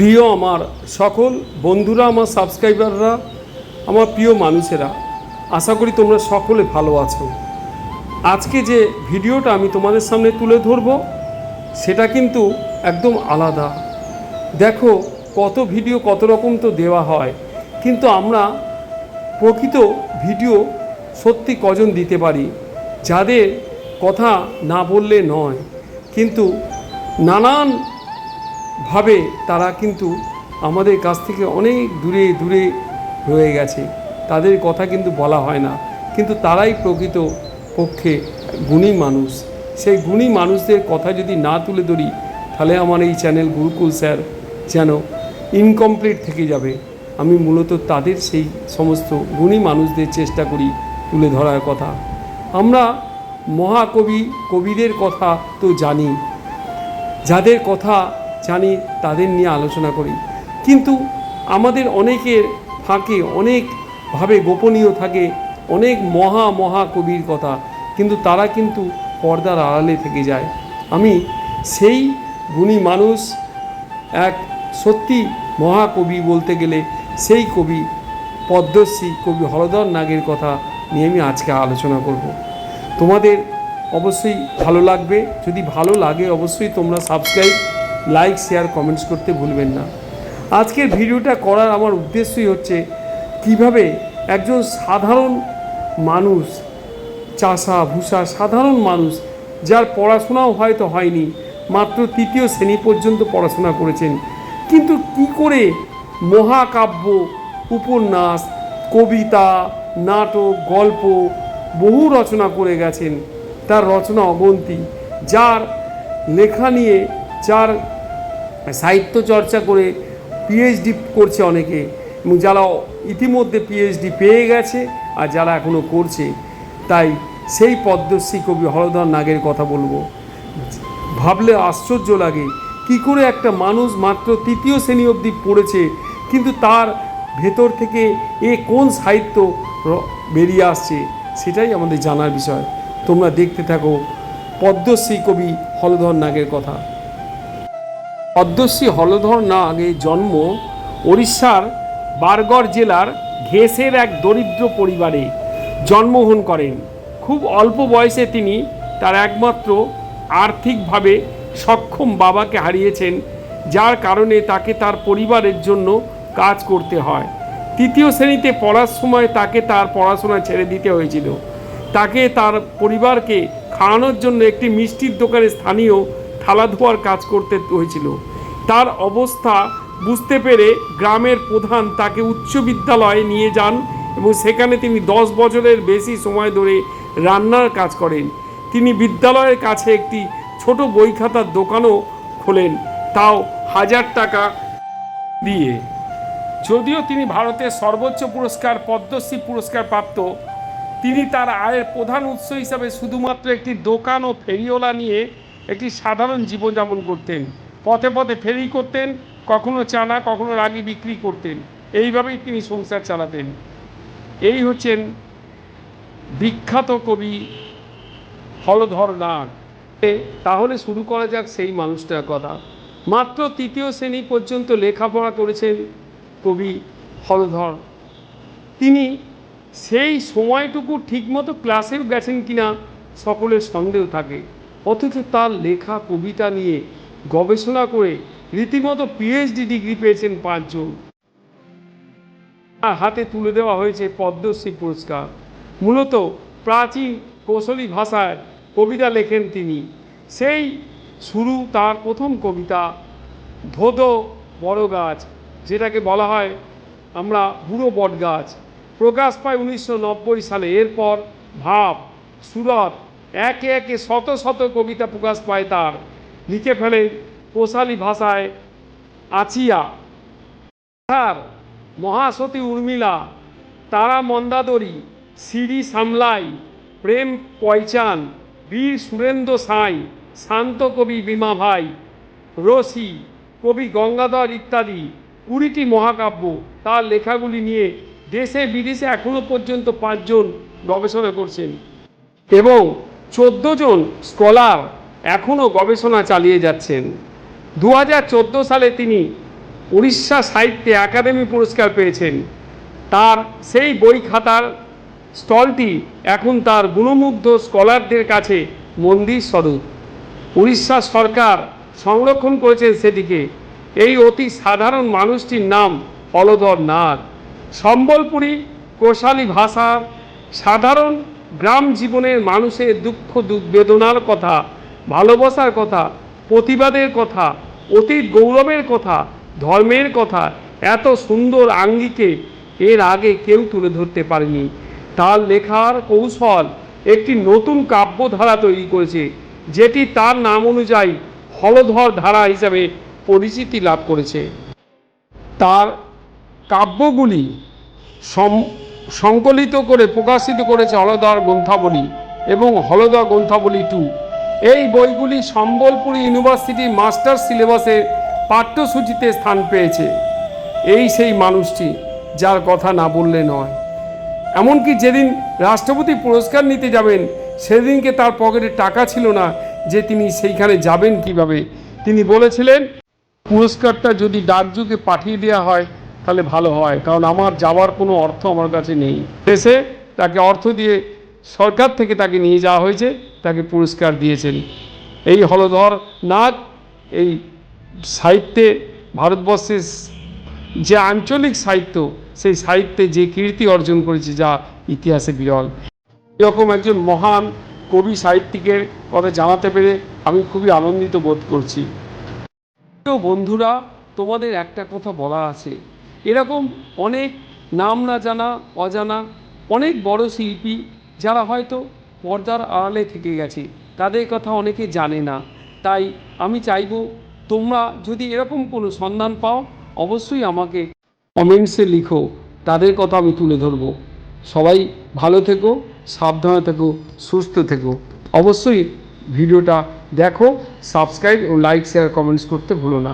প্রিয় আমার সকল বন্ধুরা, আমার সাবস্ক্রাইবাররা, আমার প্রিয় মানুষেরা, আশা করি তোমরা সকলে ভালো আছো। আজকে যে ভিডিওটা আমি তোমাদের সামনে তুলে ধরবো, সেটা কিন্তু একদম আলাদা। দেখো, কত ভিডিও, কত রকম তো দেওয়া হয়, কিন্তু আমরা প্রকৃত ভিডিও সত্যি কজন দিতে পারি, যাদের কথা না বললে নয়। কিন্তু নানান ভাবে তারা কিন্তু আমাদের কাছ থেকে অনেক দূরে দূরে রয়ে গেছে। তাদের কথা কিন্তু বলা হয় না। কিন্তু তারাই প্রকৃত পক্ষে গুণী মানুষ। সেই গুণী মানুষদের কথা যদি না তুলে ধরি, তাহলে আমার এই চ্যানেল গুরুকুল স্যার যেন ইনকমপ্লিট থেকে যাবে। আমি মূলত তাদের সেই সমস্ত গুণী মানুষদের চেষ্টা করি তুলে ধরার কথা। আমরা মহাকবি কবিদের কথা তো জানি। যাদের কথা জানি, তাদের নিয়ে আলোচনা করি। কিন্তু আমাদের অনেকের ফাঁকে অনেকভাবে গোপনীয় থাকে, অনেক মহা মহা কবির কথা, কিন্তু তারা কিন্তু পর্দার আড়ালে থেকে যায়। আমি সেই গুণী মানুষ, এক সত্যি মহাকবি বলতে গেলে, সেই কবি, পদ্মশ্রী কবি হরধর নাগের কথা নিয়ে আমি আজকে আলোচনা করব। তোমাদের অবশ্যই ভালো লাগবে। যদি ভালো লাগে, অবশ্যই তোমরা সাবস্ক্রাইব লাইক শেয়ার কমেন্টস করতে ভুলবেন না। আজকের ভিডিওটা করার আমার উদ্দেশ্যই হচ্ছে কীভাবে একজন সাধারণ মানুষ, চাষা, ভূষা, সাধারণ মানুষ, যার পড়াশোনাও হয়তো হয়নি, মাত্র তৃতীয় শ্রেণি পর্যন্ত পড়াশোনা করেছেন, কিন্তু কি করে মহাকাব্য, উপন্যাস, কবিতা, নাটক, গল্প, বহু রচনা করে গেছেন, তার রচনা অগন্তি, যার লেখা নিয়ে, যার সাহিত্য চর্চা করে পিএইচডি করছে অনেকে এবং যারা ইতিমধ্যে পিএইচডি পেয়ে গেছে আর যারা এখনও করছে, তাই সেই পদ্মশ্রী কবি হরধর নাগের কথা বলব। ভাবলে আশ্চর্য লাগে কি করে একটা মানুষ মাত্র তৃতীয় শ্রেণি অবধি পড়েছে, কিন্তু তার ভেতর থেকে এ কোন সাহিত্য বেরিয়ে আসছে, সেটাই আমাদের জানার বিষয়। তোমরা দেখতে থাকো পদ্মশ্রী কবি হলধর নাগের কথা। পদ্মশ্রী হলধর নাগের জন্ম ওড়িশার বারগড় জেলার ঘেসের এক দরিদ্র পরিবারে জন্মগ্রহণ করেন। খুব অল্প বয়সে তিনি তার একমাত্র আর্থিকভাবে সক্ষম বাবাকে হারিয়েছেন, যার কারণে তাকে তার পরিবারের জন্য কাজ করতে হয়। তৃতীয় শ্রেণীতে পড়ার সময় তাকে তার পড়াশোনা ছেড়ে দিতে হয়েছিল। তাকে তার পরিবারকে খাওয়ানোর জন্য একটি মিষ্টির দোকানে স্থানীয় থালা ধোয়ার কাজ করতে হয়েছিল। তার অবস্থা বুঝতে পেরে গ্রামের প্রধান তাকে উচ্চ বিদ্যালয়ে নিয়ে যান এবং সেখানে তিনি দশ বছরের বেশি সময় ধরে রান্নার কাজ করেন। তিনি বিদ্যালয়ের কাছে একটি ছোট বই খাতার দোকানও খোলেন। তাও হাজার টাকা দিয়ে। যদিও তিনি ভারতের সর্বোচ্চ পুরস্কার, পদ্মশ্রী পুরস্কার প্রাপ্ত, তিনি তার আয়ের প্রধান উৎস হিসাবে শুধুমাত্র একটি দোকান ও ফেরিওলা নিয়ে একটি সাধারণ জীবনযাপন করতেন। পথে পথে ফেরি করতেন, কখনো চানা, কখনো রাগি বিক্রি করতেন। এইভাবেই তিনি সংসার চালাতেন। এই হচ্ছেন বিখ্যাত কবি হলধর নাগ। তাহলে শুরু করা যাক সেই মানুষটার কথা। মাত্র তৃতীয় শ্রেণি পর্যন্ত লেখাপড়া করেছেন কবি হলধর। তিনি সেই সময়টুকু ঠিকমতো ক্লাসেও গেছেন কিনা সকলের সন্দেহ থাকে। অথচ তার লেখা, কবিতা নিয়ে গবেষণা করে রীতিমতো পিএইচডি ডিগ্রি পেয়েছেন পাঁচজন। হাতে তুলে দেওয়া হয়েছে পদ্মশ্রী পুরস্কার। মূলত প্রাচীন কৌশলী ভাষায় কবিতা লেখেন তিনি। সেই শুরু তার প্রথম কবিতা, ধোদো বড় গাছ, যেটাকে বলা হয় আমরা বুড়ো বট গাছ। প্রকাশ পায় উনিশশো নব্বই সালে। এরপর ভাব সুরত একে একে শত শত কবিতা প্রকাশ পায় তার। লিখে ফেলেন কোশালী ভাষায় আছিয়া। তার মহাসতী উর্মিলা, তারা মন্দাদরী, সিঁড়ি সামলাই, প্রেম পয়চান, বীর সুরেন্দ্র সাঁই, শান্ত কবি বিমা ভাই রশি কবি গঙ্গাধর ইত্যাদি কুড়িটি মহাকাব্য, তার লেখাগুলি নিয়ে দেশে বিদেশে এখনও পর্যন্ত পাঁচজন গবেষণা করছেন। এবং চোদ্দ জন স্কলার এখনও গবেষণা চালিয়ে যাচ্ছেন। দু হাজার চোদ্দ সালে তিনি উড়িষ্যা সাহিত্যে একাডেমি পুরস্কার পেয়েছেন। তার সেই বই খাতার স্টলটি এখন তার গুণমুগ্ধ স্কলারদের কাছে মন্দির স্বরূপ। উড়িষ্যা সরকার সংরক্ষণ করেছেন সেটিকে। এই অতি সাধারণ মানুষটির নাম হলধর নাথ সম্বলপুরী কোশালী ভাষার সাধারণ গ্রাম জীবনের মানুষের দুঃখ দুঃখ বেদনার কথা ভালোবাসার কথা, প্রতিবাদের কথা, অতীত গৌরবের কথা, ধর্মের কথা, এত সুন্দর আঙ্গিকে এর আগে কেউ তুলে ধরতে পারেনি। তার লেখার কৌশল একটি নতুন কাব্যধারা তৈরি করেছে, যেটি তার নাম অনুযায়ী হলধর ধারা হিসাবে পরিচিতি লাভ করেছে। তার কাব্যগুলি সংকলিত করে প্রকাশিত করেছে হলধর গ্রন্থাবলী এবং হলধর গ্রন্থাবলী টু। এই বইগুলি সম্বলপুর ইউনিভার্সিটির মাস্টার সিলেবাসে পাঠ্যসূচিতে স্থান পেয়েছে। এই সেই মানুষটি, যার কথা না বললে নয়। এমনকি যেদিন রাষ্ট্রপতি পুরস্কার নিতে যাবেন, সেদিনকে তার পকেটে টাকা ছিল না যে তিনি সেইখানে যাবেন কীভাবে। তিনি বলেছিলেন, পুরস্কারটা যদি ডাকযুগে পাঠিয়ে দেওয়া হয়, তাহলে ভালো হয়, কারণ আমার যাওয়ার কোনো অর্থ আমার কাছে নেই। দেশে তাকে অর্থ দিয়ে সরকার থেকে তাকে নিয়ে যাওয়া হয়েছে, তাকে পুরস্কার দিয়েছেন। এই হলধর নাগ, এই সাহিত্যে, ভারতবর্ষের যে আঞ্চলিক সাহিত্য, সেই সাহিত্যে যে কীর্তি অর্জন করেছে যা ইতিহাসে বিরল। এরকম একজন মহান কবি সাহিত্যিকের কথা জানাতে পেরে আমি খুবই আনন্দিত বোধ করছি। বন্ধুরা, তোমাদের একটা কথা বলা আছে। এরকম অনেক নাম না জানা, অজানা, অনেক বড় শিল্পী যারা হয়তো পর্দার আড়ালে থেকে গেছে, তাদের কথা অনেকে জানে না। তাই আমি চাইব তোমরা যদি এরকম কোনো সন্ধান পাও, অবশ্যই আমাকে কমেন্টসে লিখো। তাদের কথা আমি তুলে ধরবো। সবাই ভালো থেকো, সাবধানে থেকো, সুস্থ থেকো। অবশ্যই ভিডিওটা দেখো, সাবস্ক্রাইব ও লাইক, শেয়ার, কমেন্টস করতে ভুলো না।